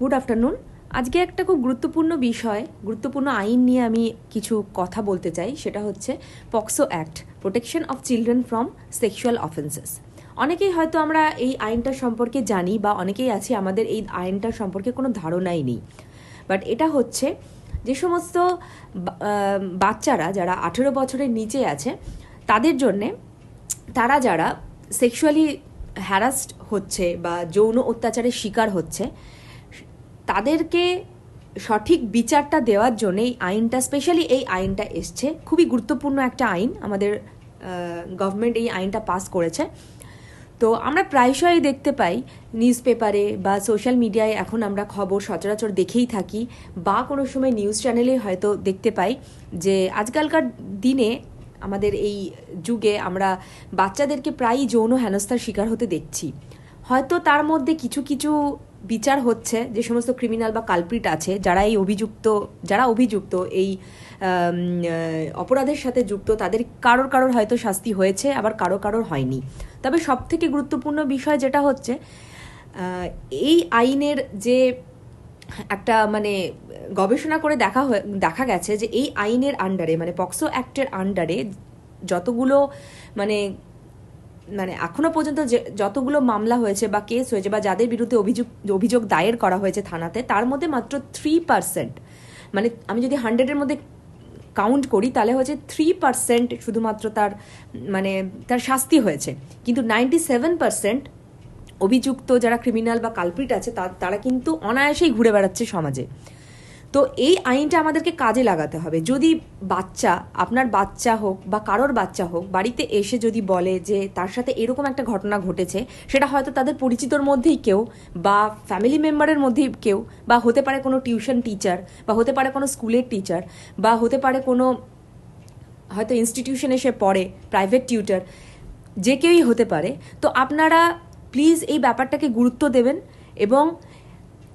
Good afternoon আজকে একটা খুব গুরুত্বপূর্ণ বিষয়, গুরুত্বপূর্ণ আইন নিয়ে আমি কিছু কথা বলতে চাই, সেটা হচ্ছে POCSO act protection of children from sexual offences অনেকেই হয়তো আমরা এই আইনটা সম্পর্কে জানি বা অনেকেই আছি, আমাদের এই আইনটা সম্পর্কে কোনো ধারণাই নেই। বাট এটা হচ্ছে যে সমস্ত বাচ্চারা যারা আঠেরো বছরের নিচে আছে, তাদের জন্যে তারা যারা সেক্সুয়ালি হ্যারাসড হচ্ছে বা যৌন অত্যাচারের শিকার হচ্ছে তাদেরকে সঠিক বিচারটা দেওয়ার জন্য এই আইনটা স্পেশালি এই আইনটা এসছে। খুবই গুরুত্বপূর্ণ একটা আইন। আমাদের গভর্নমেন্ট এই আইনটা পাস করেছে। তো আমরা প্রায়শই দেখতে পাই নিউজ পেপারে বা সোশ্যাল মিডিয়ায় এখন আমরা খবর সচরাচর দেখেই থাকি বা কোনো সময় নিউজ চ্যানেলে হয়তো দেখতে পাই যে আজকালকার দিনে আমাদের এই যুগে আমরা বাচ্চাদেরকে প্রায়ই যৌন হেনস্থার শিকার হতে দেখছি। হয়তো তার মধ্যে কিছু কিছু বিচার হচ্ছে যে সমস্ত ক্রিমিনাল বা কালপ্রিট আছে, যারা এই অভিযুক্ত, যারা অভিযুক্ত এই অপরাধের সাথে যুক্ত, তাদের কারোর কারোর হয়তো শাস্তি হয়েছে, আবার কারও কারোর হয়নি। তবে সব থেকে গুরুত্বপূর্ণ বিষয় যেটা হচ্ছে এই আইনের যে একটা মানে গবেষণা করে দেখা দেখা গেছে যে এই আইনের আন্ডারে মানে পক্সো অ্যাক্টের আন্ডারে যতগুলো মানে মানে এখনও পর্যন্ত যে যতগুলো মামলা হয়েছে বা কেস হয়েছে বা যাদের বিরুদ্ধে অভিযোগ অভিযোগ দায়ের করা হয়েছে থানাতে, তার মধ্যে মাত্র থ্রি পার্সেন্ট মানে আমি যদি হান্ড্রেডের মধ্যে কাউন্ট করি, তাহলে হচ্ছে থ্রি পার্সেন্ট শুধুমাত্র তার মানে তার শাস্তি হয়েছে। কিন্তু নাইনটি সেভেন পার্সেন্ট অভিযুক্ত যারা ক্রিমিনাল বা কালপ্রিট আছে তারা কিন্তু অনায়াসেই ঘুরে বেড়াচ্ছে সমাজে। তো এই আইনটা আমাদেরকে কাজে লাগাতে হবে। যদি বাচ্চা, আপনার বাচ্চা হোক বা কারোর বাচ্চা হোক, বাড়িতে এসে যদি বলে যে তার সাথে এরকম একটা ঘটনা ঘটেছে, সেটা হয়তো তাদের পরিচিতর মধ্যেই কেউ বা ফ্যামিলি মেম্বারের মধ্যেই কেউ বা হতে পারে কোনো টিউশন টিচার বা হতে পারে কোনো স্কুলের টিচার বা হতে পারে কোনো হয়তো ইনস্টিটিউশনে সে পড়ে প্রাইভেট টিউটার যে কেউই হতে পারে। তো আপনারা প্লিজ এই ব্যাপারটাকে গুরুত্ব দেবেন এবং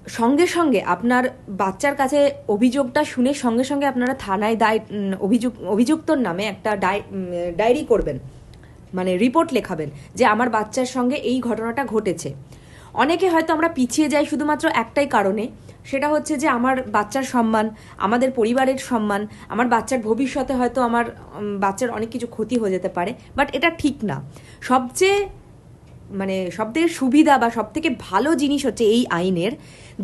সঙ্গে সঙ্গে আপনার বাচ্চার কাছে অভিযোগটা শুনে সঙ্গে সঙ্গে আপনারা থানায় দায় অভিযোগ অভিযুক্তর নামে একটা ডায়- ডায়েরি করবেন। মানে রিপোর্ট লেখাবেন যে আমার বাচ্চার সঙ্গে এই ঘটনাটা ঘটেছে। অনেকে হয়তো আমরা পিছিয়ে যাই শুধুমাত্র একটাই কারণে। সেটা হচ্ছে যে আমার বাচ্চার সম্মান, আমাদের পরিবারের সম্মান, আমার বাচ্চার ভবিষ্যতে হয়তো আমার বাচ্চার অনেক কিছু ক্ষতি হয়ে যেতে পারে, বাট এটা ঠিক না। সবচেয়ে মানে সবথেকে সুবিধা বা সবথেকে ভালো জিনিস হচ্ছে এই আইনের।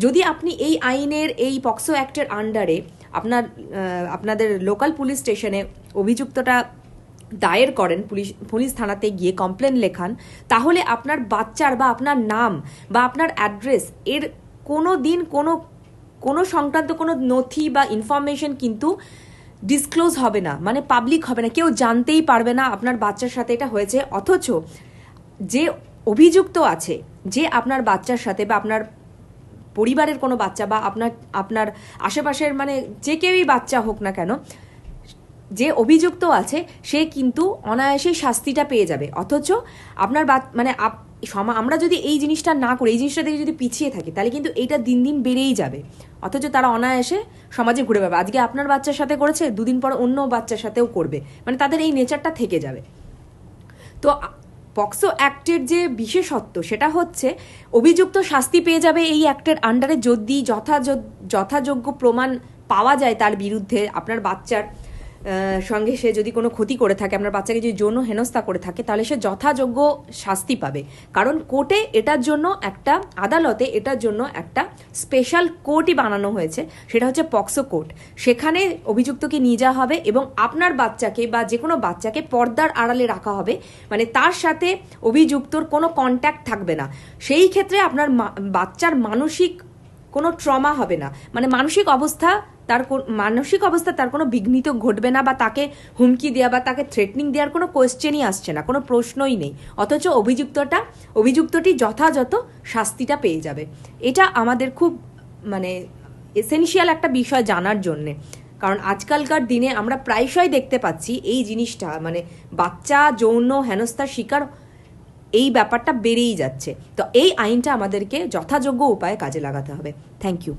যদি আপনি এই আইনের এই পক্সো অ্যাক্টের আন্ডারে আপনার আপনাদের লোকাল পুলিশ স্টেশনে অভিযুক্তটা দায়ের করেন, পুলিশ পুলিশ থানাতে গিয়ে কমপ্লেন লেখান, তাহলে আপনার বাচ্চার বা আপনার নাম বা আপনার অ্যাড্রেস এর কোনো দিন কোনো কোনো সংক্রান্ত কোনো নথি বা ইনফরমেশন কিন্তু ডিসক্লোজ হবে না মানে পাবলিক হবে না, কেউ জানতেই পারবে না আপনার বাচ্চার সাথে এটা হয়েছে। অথচ যে অভিযুক্ত আছে যে আপনার বাচ্চার সাথে বা আপনার পরিবারের কোনো বাচ্চা বা আপনার আপনার আশেপাশের মানে যে কেউই বাচ্চা হোক না কেন, যে অভিযুক্ত আছে সে কিন্তু অনায়াসেই শাস্তিটা পেয়ে যাবে। অথচ আপনার মানে আমরা যদি এই জিনিসটা না করি, এই জিনিসটা থেকে যদি পিছিয়ে থাকি, তাহলে কিন্তু এইটা দিন দিন বেড়েই যাবে। অথচ তারা অনায়াসে সমাজে ঘুরে পাবে আজকে আপনার বাচ্চার সাথে করেছে, দুদিন পর অন্য বাচ্চার সাথেও করবে। মানে তাদের এই নেচারটা থেকে যাবে। তো পক্সো অ্যাক্টের যে বিশেষত্ব, সেটা হচ্ছে অভিযুক্ত শাস্তি পেয়ে যাবে এই অ্যাক্টের আন্ডারে যদি যথায- যথাযোগ্য প্রমাণ পাওয়া যায় তার বিরুদ্ধে আপনার বাচ্চার সঙ্গে সে যদি কোনো ক্ষতি করে থাকে, আপনার বাচ্চাকে যদি যৌন হেনস্থা করে থাকে, তাহলে সে যথাযোগ্য শাস্তি পাবে। কারণ কোর্টে এটার জন্য একটা, আদালতে এটার জন্য একটা স্পেশাল কোর্টই বানানো হয়েছে, সেটা হচ্ছে পক্সো কোর্ট। সেখানে অভিযুক্তকে নিয়ে যাওয়া হবে এবং আপনার বাচ্চাকে বা যে কোনো বাচ্চাকে পর্দার আড়ালে রাখা হবে। মানে তার সাথে অভিযুক্তর কোনো কন্ট্যাক্ট থাকবে না। সেই ক্ষেত্রে আপনার বাচ্চার মানসিক কোনো ট্রমা হবে না। মানে মানসিক অবস্থা তার মানসিক অবস্থা তার কোনো বিঘ্নিত ঘটবে না বা তাকে হুমকি দেওয়া বা তাকে থ্রেটনিং দেওয়ার কোনো কোয়েশ্চেনই আসছে না, কোনো প্রশ্নই নেই। অথচ অভিযুক্তটা অভিযুক্তটি যথাযথ শাস্তিটা পেয়ে যাবে। এটা আমাদের খুব মানে এসেনশিয়াল একটা বিষয় জানার জন্যে। কারণ আজকালকার দিনে আমরা প্রায়শই দেখতে পাচ্ছি এই জিনিসটা মানে বাচ্চা যৌন হেনস্থার শিকার এই ব্যাপারটা বেড়েই যাচ্ছে। তো এই আইনটা আমাদেরকে যথাযোগ্য উপায়ে কাজে লাগাতে হবে। Thank you